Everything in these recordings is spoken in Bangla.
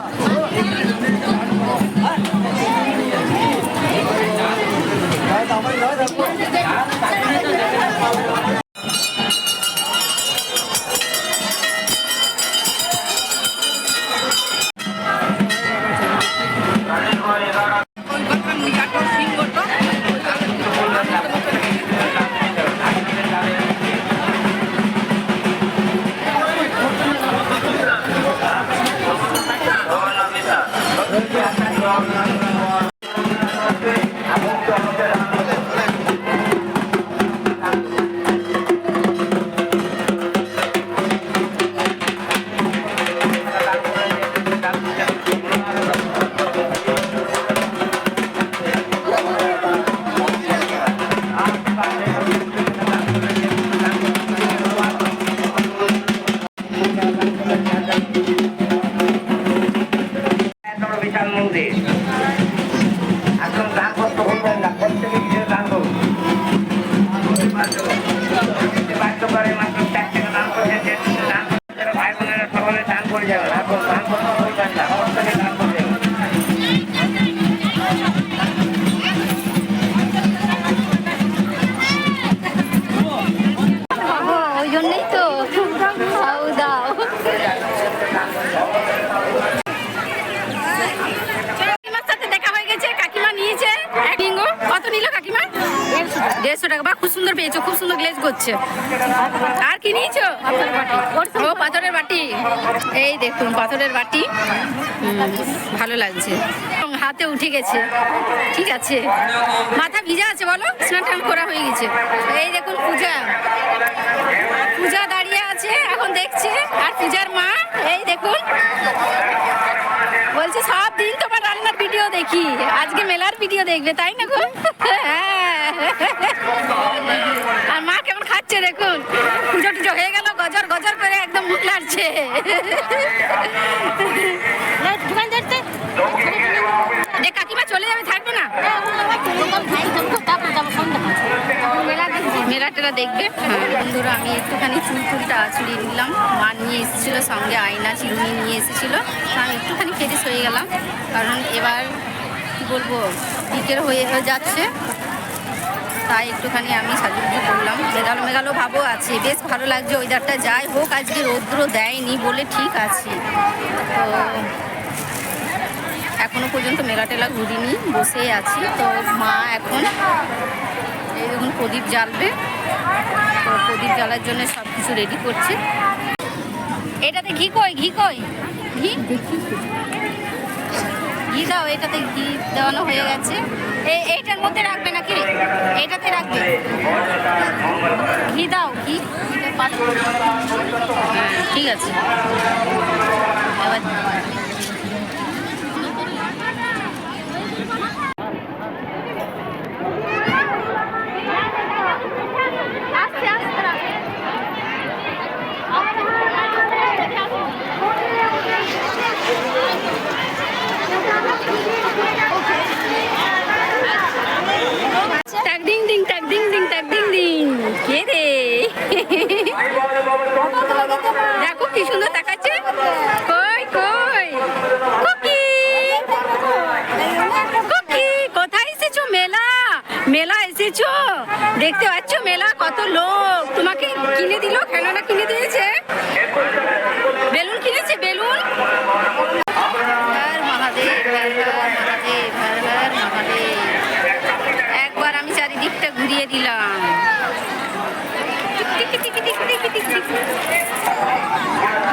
Ah. দেড়শো টাকা। বা খুব সুন্দর পেয়েছ, খুব সুন্দর গ্লেজ করছে। আর কি নিয়েছো? ও, পাথরের বাটি। এই দেখুন, পাথরের বাটি। ভালো লাগছে। হাতে উঠে গেছে। ঠিক আছে। মাথা ভিজা আছে, বলো? স্নান টান করা হয়ে গেছে। এই দেখুন, পূজা। পূজা দাঁড়িয়ে আছে, এখন দেখছে। আর পূজার মা, এই দেখুন। বলছে, সব দিন তোমার রান্নার ভিডিও দেখি। আজকে মেলার ভিডিও দেখবে তাই না গো? হ্যাঁ। আর মা কেমন খাচ্ছে দেখুন। পুজো টুজো হয়ে গেল, গজর গজর করে একদম মুখ লাগছে দেখ কাকিমা চলে যাবে, থাকবে না? মেলা টেলা দেখবে। হ্যাঁ। বন্ধুরা, আমি একটুখানি চুল টুলটা আছড়িয়ে নিলাম। মা নিয়ে এসেছিল, সঙ্গে আয়না চিরুনি নিয়ে এসেছিল। আমি একটুখানি ফ্রেশ হয়ে গেলাম। কারণ এবার, কি বলব, বিকেল হয়ে যাচ্ছে। তাই একটুখানি আমি সাজুগুজু করলাম। মেঘালো মেঘালো ভাবও আছে। বেশ ভালো লাগছে ওয়েদারটা যাই হোক, আজকে রৌদ্র দেয়নি বলে ঠিক আছে। তো এখনও পর্যন্ত মেলা টেলা ঘুরিনি, বসেই আছি। তো মা এখন, এই দেখুন প্রদীপ জ্বালবে। তো প্রদীপ জ্বালার জন্য সব কিছু রেডি করছে। এটাতে ঘি কই ঘি কই? ঘি? ঘি দাও, এটাতে ঘি দেওয়ানো হয়ে গেছে। এই এইটার মধ্যে রাখবে নাকি? এইটাতে রাখবে? ঘি দাও, ঘি। ঠিক আছে। এবার কে রে। দেখো কি সুন্দর তাকাচ্ছে কই কই? কুকি। কুকি, কোথায় এসেছ মেলা? মেলা এসেছ? দেখতে পাচ্ছ মেলা কত লোক। তোমাকে কিনে দিল, খেলনা কিনে দিয়েছে। বেলুন কিনেছে, বেলুন? একবার আমি চারিদিকটা ঘুরিয়ে দিলাম। Thank you.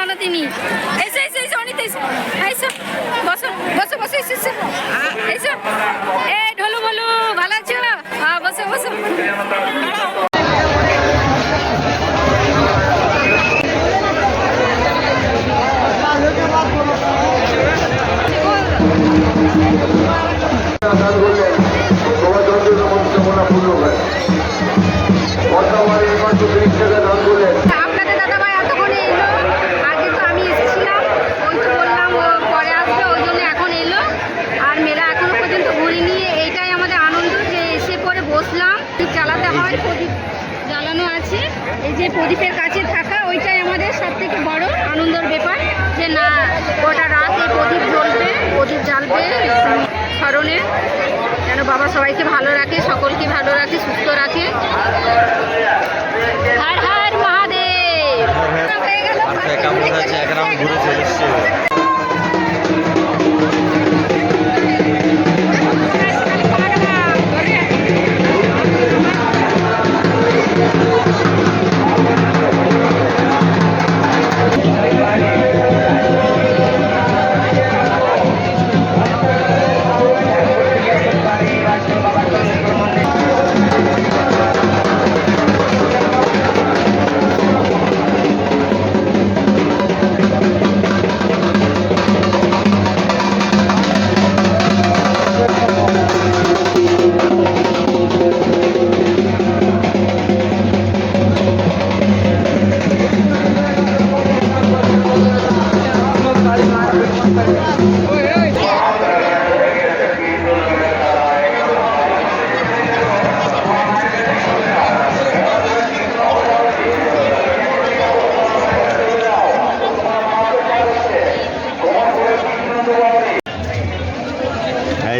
ননদিনী এসো এসো এসো অনিতা এসো এসো বসো বসো বসো এসো এসো এসো এ ঢোলু বলু, ভালো আছো? হ্যাঁ বসো বসো। দান হয় প্রদীপ জ্বালানো আছে। এই যে প্রদীপের কাছে থাকা ওইটাই আমাদের সব থেকে বড় আনন্দের ব্যাপার যে না গোটা রাত এই প্রদীপ জ্বলবে প্রদীপ জ্বালবে স্মরণে। যেন বাবা সবাইকে ভালো রাখে সকলকে ভালো রাখে সুস্থ রাখে। হর হর মহাদেব। হয়ে গেল ঘুরে চলে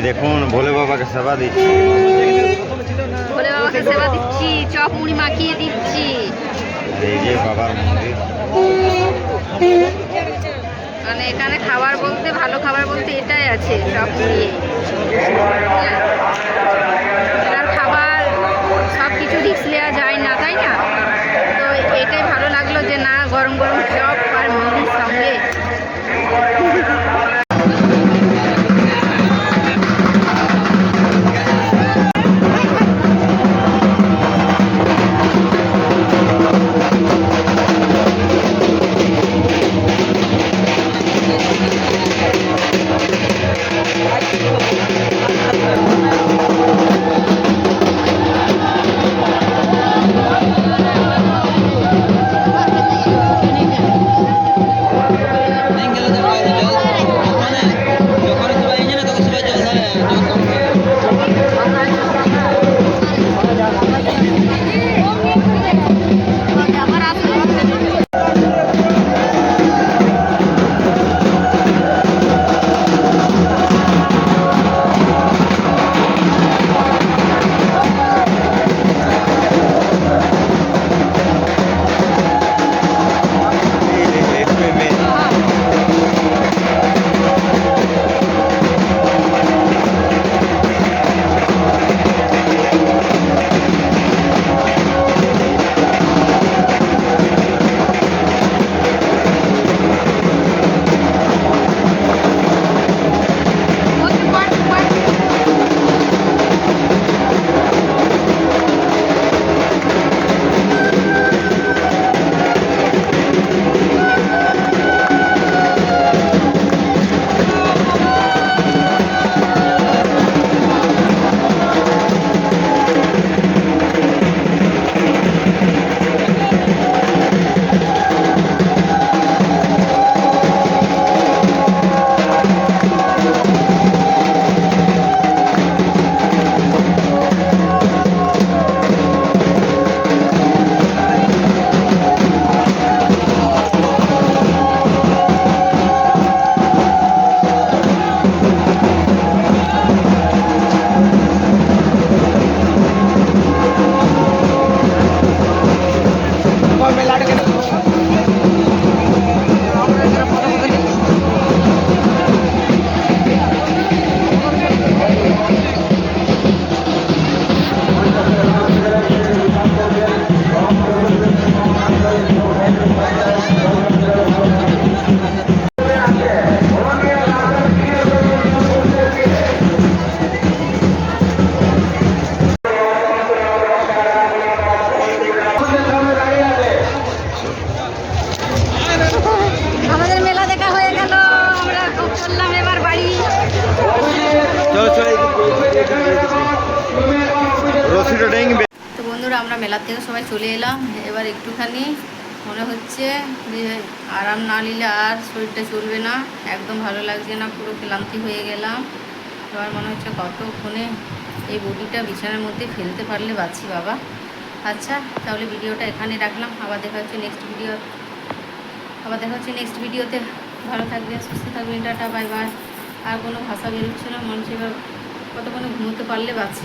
এই দেখুন ভোলে বাবাকে সেবা দিচ্ছি। ভোলে বাবাকে সেবা দিচ্ছি চপ মুড়ি মাখিয়ে দিচ্ছি। এই যে বাবার মন্দির। মানে এখানে খাবার বলতে ভালো খাবার বলতে এটাই আছে চপ মুড়ি। মেলার থেকে সবাই চলে এলাম। এবার একটুখানি মনে হচ্ছে যে আরাম না নিলে আর শরীরটা চলবে না। একদম ভালো লাগছে না, পুরো ক্লান্তি হয়ে গেলাম। এবার মনে হচ্ছে কতক্ষণে এই বডিটা বিছানার মধ্যে ফেলতে পারলে বাঁচি বাবা। আচ্ছা তাহলে ভিডিওটা এখানে রাখলাম। আবার দেখা হচ্ছে নেক্সট ভিডিও আবার দেখা হচ্ছে নেক্সট ভিডিওতে ভালো থাকবেন সুস্থ থাকবেন টাটা বাই বাই আর কোনো ভাষা বেরোচ্ছে না, মনে হচ্ছে এবার কতক্ষণে ঘুমোতে পারলে বাঁচি।